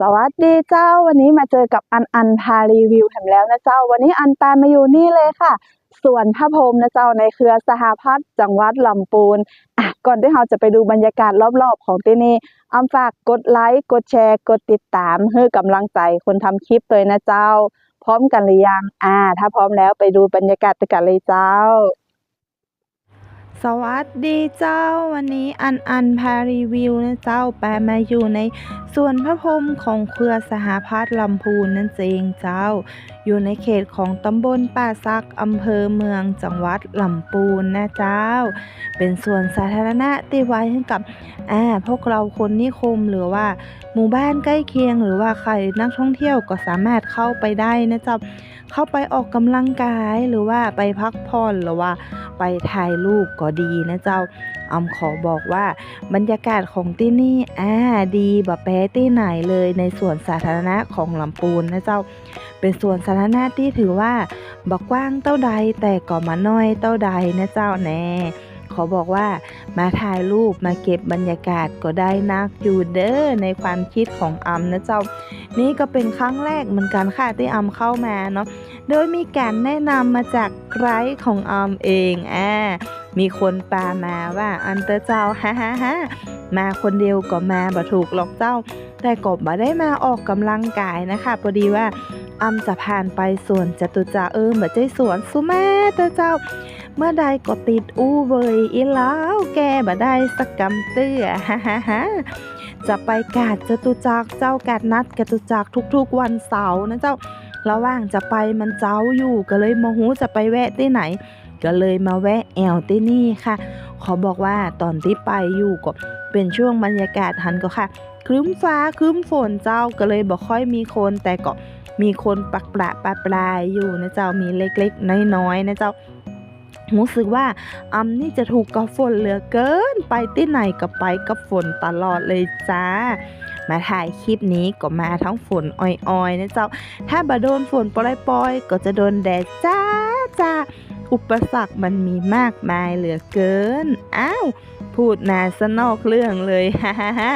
สวัสดีเจ้าวันนี้มาเจอกับอันอันพารีวิวแถมแล้วนะเจ้า วันนี้อันปามาอยู่นี่เลยค่ะสวนพระพรมนะเจ้าในเครือสหพัฒน์จังหวัดลำพูนอะก่อนที่เราจะไปดูบรรยากาศรอบๆของที่นี่อำฝากกดไลค์กดแชร์ กดติดตามเพื่อกำลังใจคนทำคลิปเลยนะเจ้า พร้อมกันหรือยังอ่า ถ้าพร้อมแล้วไปดูบรรยากาศกันเลยเจ้า สวัสดีเจ้าวันนี้อันอันพารีวิวนะเจ้าแปลมาอยู่ในส่วนพระพรมของเครือสหพัฒน์ลำพูนนั่นเองเจ้า อยู่ในเขตของตำบลป่าซักอำเภอเมืองจังหวัดลำพูนนะเจ้า เป็นส่วนสาธารณะที่ไว้ให้กับอ่าพวกเราคนนิคมหรือว่า หมู่บ้านใกล้เคียงหรือว่าใครนักท่องเที่ยวก็สามารถเข้าไปได้นะเจ้า เข้าไปออกกำลังกายหรือว่าไปพักผ่อนหรือว่าไปถ่ายรูปก็ดีนะเจ้าอำขอบอกว่าบรรยากาศของที่นี่อ่าดีแบบแพ้ที่ไหนเลยในส่วนสาธารณะของลำปูนนะเจ้า เป็นส่วนสาธารณะที่ถือว่าบกว้างเต้าใดแต่ก็มาน้อยเต้าใดนะเจ้าแน่ขอบอกว่ามาถ่ายรูปมาเก็บบรรยากาศก็ได้นักอยู่เด้อในความคิดของอำนะเจ้า นี่ก็เป็นครั้งแรกเหมือนกันค่ะที่อำเข้ามาเนาะโดยมีการแนะนำมาจากไกด์ของออมเองอ่ามีคนปามาว่าอันเตอร์เจ้าฮ่าฮ่าฮ่ามาคนเดียวก็มาบ่ถูกหรอกเจ้า แต่กบบ่ได้มาออกกำลังกายนะคะพอดีว่าอำจะผ่านไปสวนจตุจักรเออเหมือนใจสวนสุมาเตอร์เจ้า เมื่อใดก็ติดอู้เวยอีแล้วแกบ่ได้สักกำเตื้อฮ่าฮ่าฮ่าจะไปกาดจตุจักเจ้ากาดนัดจตุจักทุกๆวันเสาร์นะเจ้าระหว่างจะไปมันเจ้าอยู่ก็เลยโมโหจะไปแวะที่ไหน ก็เลยมาแวะแอวที่นี่ค่ะ ขอบอกว่าตอนที่ไปอยู่ก็เป็นช่วงบรรยากาศหันก็ค่ะครึ้มฟ้าครึ้มฝนเจ้าก็เลยบอกค่อยมีคนแต่ก็มีคนปักปละปลาปลายอยู่นะเจ้ามีเล็กๆ น้อยๆนะเจ้า รู้สึกว่าอำนี่จะถูกกับฝนเหลือเกิน ไปที่ไหนก็ไปกับฝนตลอดเลยจ้า มาถ่ายคลิปนี้ก็มาทั้งฝนอ่อยๆนะเจ้า ถ้าบาโดนฝนปล่อยๆ ก็จะโดนแดดจ้าจ้า อุปสรรคมันมีมากมายเหลือเกิน อ้าว พูดนาสนอกเรื่องเลยฮ่าฮ่า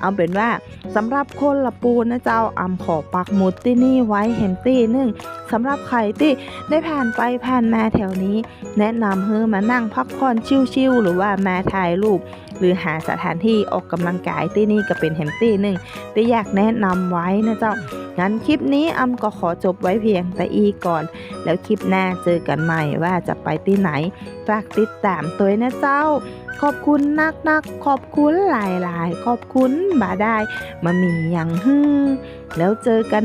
เอาเป็นว่าสำหรับคนละปูนะเจ้าอำขอปักหมุดที่นี่ไว้แฮมตี้หนึ่งสำหรับใครที่ได้ผ่านไปผ่านมาแถวนี้ แนะนำเฮ้มานั่งพักผ่อนชิวๆหรือว่ามาถ่ายรูปหรือหาสถานที่ออกกำลังกายที่นี่ก็เป็นแฮมตี้หนึ่งที่อยากแนะนำไว้นะเจ้า งั้นคลิปนี้อำก็ขอจบไว้เพียงแต่อีก่อน แล้วคลิปหน้าเจอกันใหม่ว่าจะไปที่ไหน ฝากติดตามตัวนะเจ้า ขอบคุณนักนักๆขอบคุณหลายๆขอบคุณบ่าได้มามีอย่างฮึ่งแล้วเจอกัน